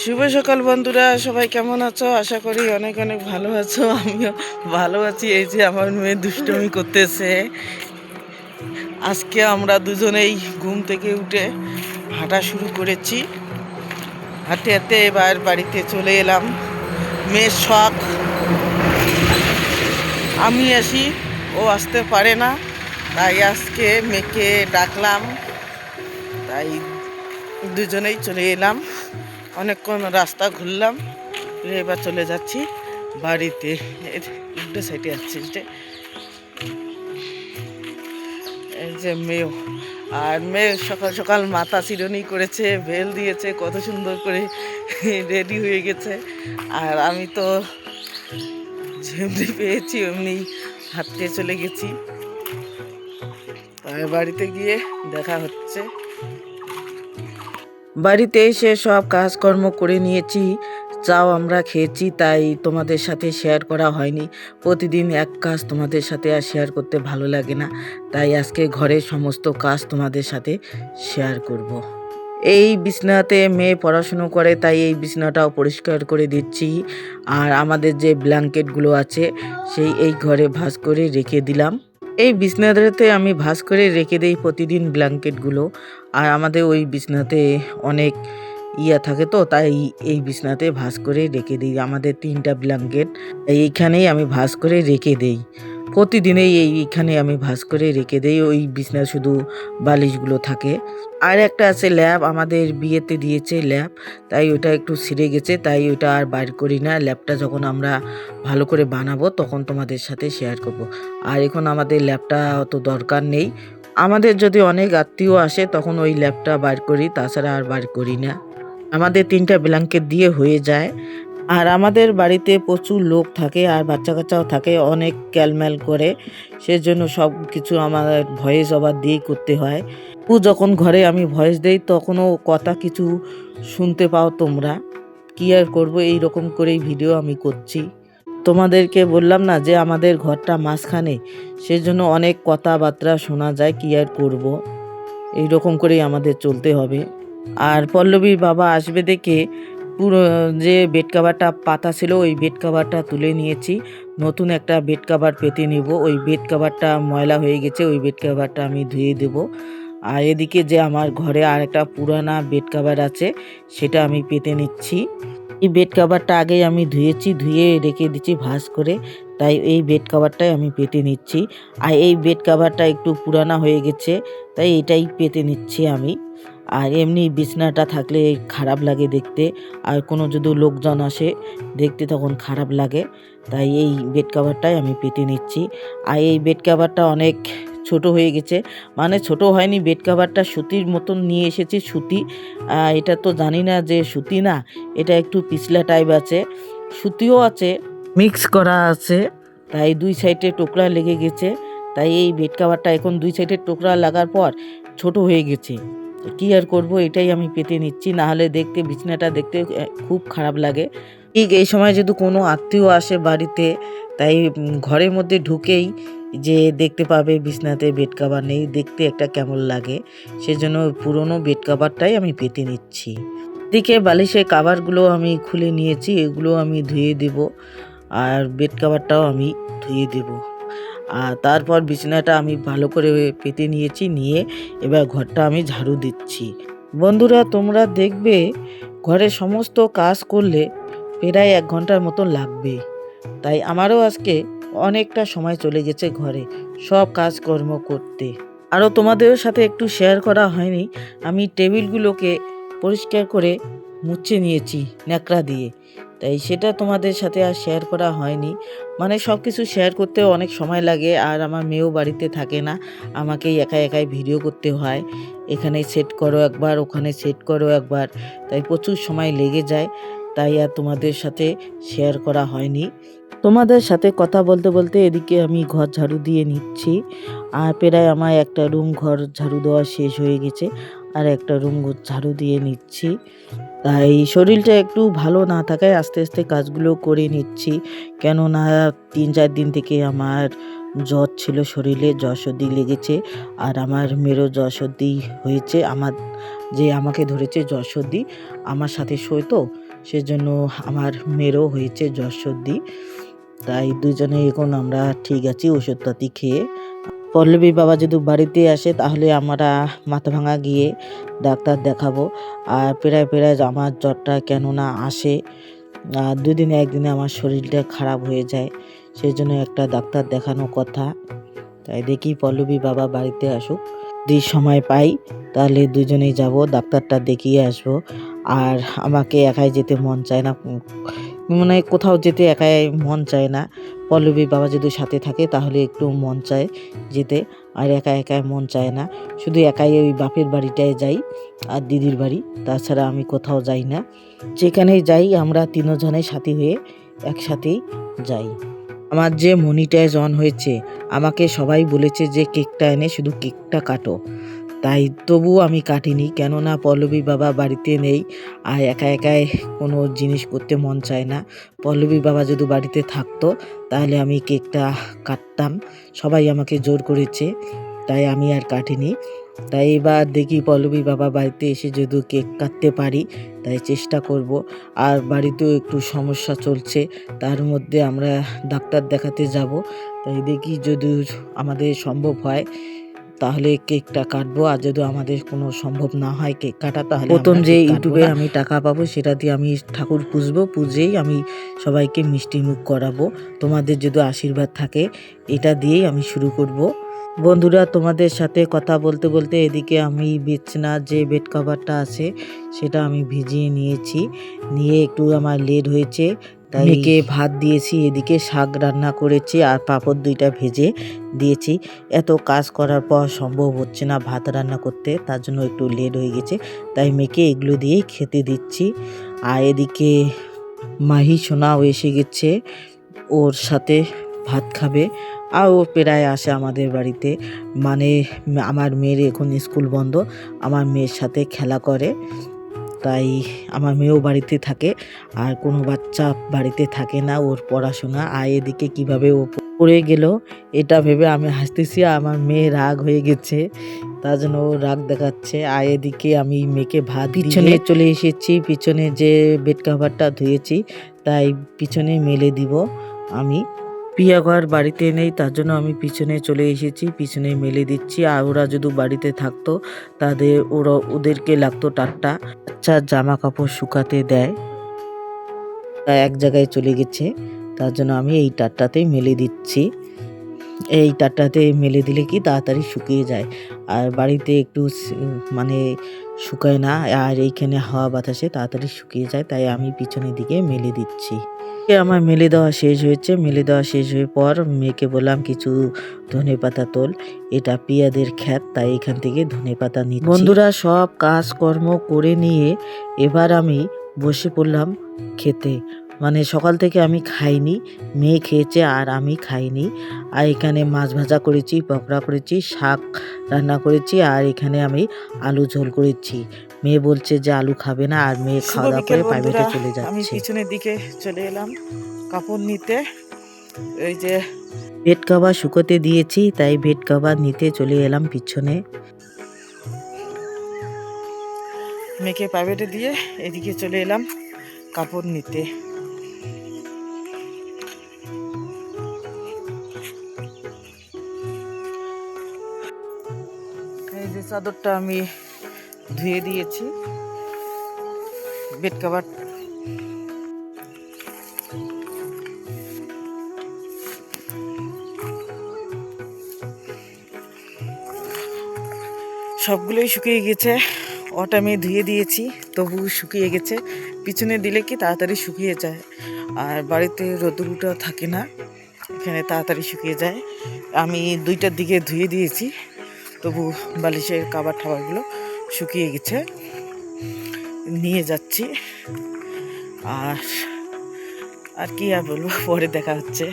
শুভ সকাল বন্ধুরা, সবাই কেমন আছো? আশা করি অনেক অনেক ভালো আছো। আমিও ভালো আছি। এই যে আমার মেয়ে দুষ্টমি করতেছে। আজকে আমরা দুজনেই ঘুম থেকে উঠে হাঁটা শুরু করেছি। হাঁটতে হাঁটতে এবার বাড়িতে চলে এলাম। মেয়ের শখ। আমি আসি, ও আসতে পারে না। তাই আজকে মেয়েকে ডাকলাম। তাই দুজনেই চলে এলাম। অনেকক্ষণ রাস্তা ঘুরলাম এবার চলে যাচ্ছি বাড়িতে। উল্টো সাইডে আসছি যে। এই যে মেয়েও। আর মেয়ে সকাল সকাল মাথা চিরনি করেছে, বেল দিয়েছে, কত সুন্দর করে রেডি হয়ে গেছে। আর আমি তো যেমনি পেয়েছি অমনি হাঁটতে চলে গেছি। আর বাড়িতে গিয়ে দেখা হচ্ছে। বাড়িতে এসে সব কাজকর্ম করে নিয়েছি। চাও আমরা খেয়েছি, তাই তোমাদের সাথে শেয়ার করা হয়নি। প্রতিদিন এক কাজ তোমাদের সাথে আর শেয়ার করতে ভালো লাগে না। তাই আজকে ঘরের সমস্ত কাজ তোমাদের সাথে শেয়ার করব। এই বিছনাতে মেয়ে পড়াশুনো করে, তাই এই বিছনাটাও পরিষ্কার করে দিচ্ছি। আর আমাদের যে ব্ল্যাঙ্কেটগুলো আছে, সেই এই ঘরে ভাঁজ করে রেখে দিলাম। এই বিছনাটাতে আমি ভাস করে রেখে দেই প্রতিদিন ব্ল্যাঙ্কেটগুলো। আর আমাদের ওই বিছনাতে অনেক ইয়া থাকে তো, তাই এই বিছনাতে ভাস করে রেখে দিই আমাদের তিনটা ব্ল্যাঙ্কেট। এইখানেই আমি ভাস করে রেখে দেই। প্রতিদিনেই এইখানে আমি ভাঁজ করে রেখে দেই, ওই বিছনা শুধু বালিশগুলো থাকে। আর একটা আছে ল্যাব, আমাদের বিয়েতে দিয়েছে ল্যাব, তাই ওটা একটু ছিঁড়ে গেছে, তাই ওটা আর বাইর করি না। ল্যাবটা যখন আমরা ভালো করে বানাবো, তখন তোমাদের সাথে শেয়ার করব। আর এখন আমাদের ল্যাবটা অত দরকার নেই। আমাদের যদি অনেক আত্মীয় আসে, তখন ওই ল্যাবটা বার করি, তাছাড়া আর বার করি না। আমাদের তিনটা ব্ল্যাঙ্কেট দিয়ে হয়ে যায়। আর আমাদের বাড়িতে প্রচুর লোক থাকে আর বাচ্চা কাচ্চাও থাকে, অনেক ক্যালম্যাল করে। সেজন্য সব কিছু আমার ভয়েস ওভার দিয়েই করতে হয়। ও যখন ঘরে আমি ভয়েস দেই, তখনও কথা কিছু শুনতে পাও তোমরা। কি আর করব এই রকম করেই ভিডিও আমি করছি। তোমাদেরকে বললাম না যে আমাদের ঘরটা মাঝখানে, সেজন্য অনেক কথাবার্তা শোনা যায়, কি আর করব? এই রকম করেই আমাদের চলতে হবে। আর পল্লবীর বাবা আসবে দেখে পুরো, যে বেড কাভারটা পাতা ছিল, ওই বেড কাভারটা তুলে নিয়েছি। নতুন একটা বেড কাভার পেতে নিব। ওই বেড কাভারটা ময়লা হয়ে গেছে, ওই বেড কাভারটা আমি ধুয়ে দেব। আর এদিকে যে আমার ঘরে আর একটা পুরানা বেড কাভার আছে, সেটা আমি পেতে নিচ্ছি। এই বেড কাভারটা আগেই আমি ধুয়েছি, ধুয়ে রেখে দিচ্ছি ভাঁজ করে। তাই এই বেড কাভারটাই আমি পেতে নিচ্ছি। আর এই বেড কাভারটা একটু পুরানা হয়ে গেছে, তাই এটাই পেতে নিচ্ছি আমি। আর এমনি বিছনাটা থাকলে খারাপ লাগে দেখতে। আর কোনো যদি লোকজন আসে, দেখতে তখন খারাপ লাগে। তাই এই বেড কাভারটাই আমি পেতে নিচ্ছি। আর এই বেড কাভারটা অনেক ছোট হয়ে গেছে। মানে ছোট হয়নি বেড কাভারটা সুতির মতন নিয়ে এসেছি, সুতি। এটা তো জানি না যে সুতি না, এটা একটু পিছলা টাইপ আছে। সুতিও আছে মিক্স করা আছে। তাই দুই সাইডে টোকরা লেগে গেছে। তাই এই বেড কাভারটা এখন দুই সাইডে টোকরা লাগার পর ছোট হয়ে গেছে। কি আর করব, এটাই আমি পেতে নিচ্ছি। না হলে দেখতে, বিছনাটা দেখতে খুব খারাপ লাগে। ঠিক এই সময় যদি কোনো আত্মীয় আসে বাড়িতে, তাই ঘরের মধ্যে ঢুকেই যে দেখতে পাবে বিছনাতে বেড কাভার নেই, দেখতে একটা কেমন লাগে। সেজন্য পুরনো বেড কাভারটাই আমি পেতে নিচ্ছি। দিকে বালিশের কাভারগুলো আমি খুলে নিয়েছি, এগুলো আমি ধুয়ে দেব। আর বেড কাভারটাও আমি ধুয়ে দেব। তারপর বিছানাটা আমি ভালো করে পেতে নিয়েছি, নিয়ে এবার ঘরটা আমি ঝাড়ু দিচ্ছি। বন্ধুরা, তোমরা দেখবে ঘরে সমস্ত কাজ করলে প্রায় এক ঘণ্টার মতো লাগবে। তাই আমারও আজকে অনেকটা সময় চলে গেছে ঘরে সব কাজকর্ম করতে। আরও তোমাদের সাথে একটু শেয়ার করা হয়নি, আমি টেবিলগুলোকে পরিষ্কার করে মুছে নিয়েছি ন্যাকড়া দিয়ে। তাই সেটা তোমাদের সাথে আর শেয়ার করা হয়নি। মানে সব কিছু শেয়ার করতে অনেক সময় লাগে আর আমার মেয়েও বাড়িতে থাকে না, আমাকেই একা একাই ভিডিও করতে হয়। এখানে সেট করো একবার, ওখানে সেট করো একবার, তাই প্রচুর সময় লেগে যায়, তাই আর তোমাদের সাথে শেয়ার করা হয়নি। তোমাদের সাথে কথা বলতে বলতে এদিকে আমি ঘর ঝাড়ু দিয়ে নিচ্ছি। আর প্রায় আমার একটা রুম ঘর ঝাড়ু দেওয়া শেষ হয়ে গেছে, আর একটা রুম ঝাড়ু দিয়ে নিচ্ছি। তাই শরীরটা একটু ভালো না থাকায় আস্তে আস্তে কাজগুলো করে নিচ্ছি। কেননা তিন চার দিন থেকে আমার জ্বর ছিল, শরীরে জ্বর সর্দি লেগেছে আর আমার মেয়েরও জ্বর সর্দি হয়েছে। আমার যে আমাকে ধরেছে জ্বর সর্দি, আমার সাথে শোয় তো, সেজন্য আমার মেয়েরও হয়েছে জ্বর সর্দি। তাই দুজনে এখন আমরা ঠিক আছি, ওষুধপাতি খেয়ে পল্লবী বাবা যদি বাড়িতে আসে, তাহলে আমরা মাথা ভাঙা গিয়ে ডাক্তার দেখাবো। আর প্রায় প্রায় আমার জ্বরটা কেন না আসে দুদিনে একদিনে আমার শরীরটা খারাপ হয়ে যায়। সেই জন্য একটা ডাক্তার দেখানো কথা। তাই দেখি পল্লবী বাবা বাড়িতে আসুক। যদি সময় পাই, তাহলে দুজনেই যাব, ডাক্তারটা দেখিয়ে আসব। আর আমাকে একাই যেতে মন চায় না। মানে কোথাও যেতে একাই মন চায় না। পল্লবী বাবা যদি সাথে থাকে তাহলে একটু মন চায় যেতে, আর একা একাই মন চায় না। শুধু একাই ওই বাপের বাড়িটায় যাই আর দিদির বাড়ি, তাছাড়া আমি কোথাও যাই না। যেখানেই যাই আমরা তিনজনের সাথী হয়ে একসাথেই যাই। আমার যে মনিটাইজ অন হয়েছে, আমাকে সবাই বলেছে যে কেকটা এনে শুধু কেকটা কাটো। তাই তবুও আমি কাটিনি। কেননা পল্লবী বাবা বাড়িতে নেই আর একা একাই কোনো জিনিস করতে মন চায় না। পল্লবী বাবা যদি বাড়িতে থাকতো, তাহলে আমি কেকটা কাটতাম। সবাই আমাকে জোর করেছে, তাই আমি আর কাটিনি। তাই এবার দেখি পল্লবী বাবা বাড়িতে এসে যদি কেক কাটতে পারি, তাই চেষ্টা করব। আর বাড়িতেও একটু সমস্যা চলছে, তার মধ্যে আমরা ডাক্তার দেখাতে যাব। তাই দেখি যদি আমাদের সম্ভব হয় তাহলে কেকটা কাটবো। আর যদি আমাদের কোনো সম্ভব না হয় কেক কাটা তাহলে প্রথম যে ইউটিউবে আমি টাকা পাবো সেটা দিয়ে আমি ঠাকুর পুজবো। পুজেই আমি সবাইকে মিষ্টি মুখ করাবো। তোমাদের যদি আশীর্বাদ থাকে এটা দিয়েই আমি শুরু করব। বন্ধুরা তোমাদের সাথে কথা বলতে বলতে এদিকে আমি বিছনা যে বেড কভারটা আছে সেটা আমি ভিজিয়ে নিয়েছি। নিয়ে একটু আমার লেট হয়েছে। মেয়েকে ভাত দিয়েছি, এদিকে শাক রান্না করেছি আর পাঁপড় দুইটা ভেজে দিয়েছি। এত কাজ করার পর সম্ভব হচ্ছে না ভাত রান্না করতে, তার জন্য একটু লেট হয়ে গেছে। তাই মেয়েকে এগুলো দিয়েই খেতে দিচ্ছি। আর এদিকে মাহি, সোনাও এসে গেছে, ওর সাথে ভাত খাবে। আর ও প্রায় আসে আমাদের বাড়িতে। মানে আমার মেয়ের এখন স্কুল বন্ধ, আমার মেয়ের সাথে খেলা করে। তাই আমার মেয়েও বাড়িতে থাকে আর কোনো বাচ্চা বাড়িতে থাকে না ওর পড়াশোনা। আর এদিকে কীভাবে ও পড়ে গেল এটা ভেবে আমি হাসতেছি আমার মেয়ে রাগ হয়ে গেছে তার জন্য ও রাগ দেখাচ্ছে। আর এদিকে আমি মেয়েকে ভাত পিছনে চলে এসেছি পিছনে যে বেড কাভারটা ধুয়েছি তাই পিছনে মেলে দিব আমি। পিয়া ঘর বাড়িতে নেই, তার জন্য আমি পিছনে চলে এসেছি, পিছনে মেলে দিচ্ছি। আর ওরা যদি বাড়িতে থাকতো, তাদের ওরা, ওদেরকে লাগতো টাট্টা। আচ্ছা জামা কাপড় শুকাতে দেয়। তা এক জায়গায় চলে গেছে, তার জন্য আমি এই টাট্টাতেই মেলে দিচ্ছি। এই টাট্টাতে মেলে দিলে কি তাড়াতাড়ি শুকিয়ে যায়। আর বাড়িতে একটু মানে শুকায় না, আর এইখানে হাওয়া বাতাসে তাড়াতাড়ি শুকিয়ে যায়, তাই আমি পিছনের দিকে মেলে দিচ্ছি। এ আমার মেলে দেওয়া শেষ হয়েছে। মেলে দেওয়া শেষ হয়ে পর মেয়েকে বললাম, কিছু ধনে পাতা তোল। এটা পিয়াদের খ্যাত, তাই এখান থেকে ধনে পাতা নিচ্ছি। বন্ধুরা, সব কাজকর্ম করে নিয়ে এবার আমি বসে পড়লাম খেতে। মানে সকাল থেকে আমি খাইনি মেয়ে খেয়েছে আর আমি খাইনি। আর এখানে মাছ ভাজা করেছি পকোড়া করেছি শাক রান্না করেছি আর এখানে আমি আলু ঝোল করেছি। মেয়ে বলছে যে আলু খাবে না আর মেয়ে খাওয়া দাওয়া করে প্রাইভেটে চলে আমি যাচ্ছে। পিছনের দিকে চলে এলাম কাপড় নিতে। এই যে বেড কভার শুকোতে দিয়েছি তাই বেড কভার নিতে চলে এলাম পিছনে। মেয়েকে প্রাইভেটে দিয়ে এদিকে চলে এলাম কাপড় নিতে। চাদরটা আমি ধুয়ে দিয়েছি। Bed cover. সবগুলোই শুকিয়ে গেছে। ওটা আমি ধুয়ে দিয়েছি তবু শুকিয়ে গেছে। পিছনে দিলে কি তাড়াতাড়ি শুকিয়ে যায়। আর বাড়িতে রোদুরুটা থাকে না, এখানে তাড়াতাড়ি শুকিয়ে যায়। আমি দুইটার দিকে ধুয়ে দিয়েছি। তবু বালিশের কাবার ঠাবারগুলো শুকিয়ে গেছে। নিয়ে যাচ্ছি। আর আর কি আর বলব? পরে দেখা হচ্ছে।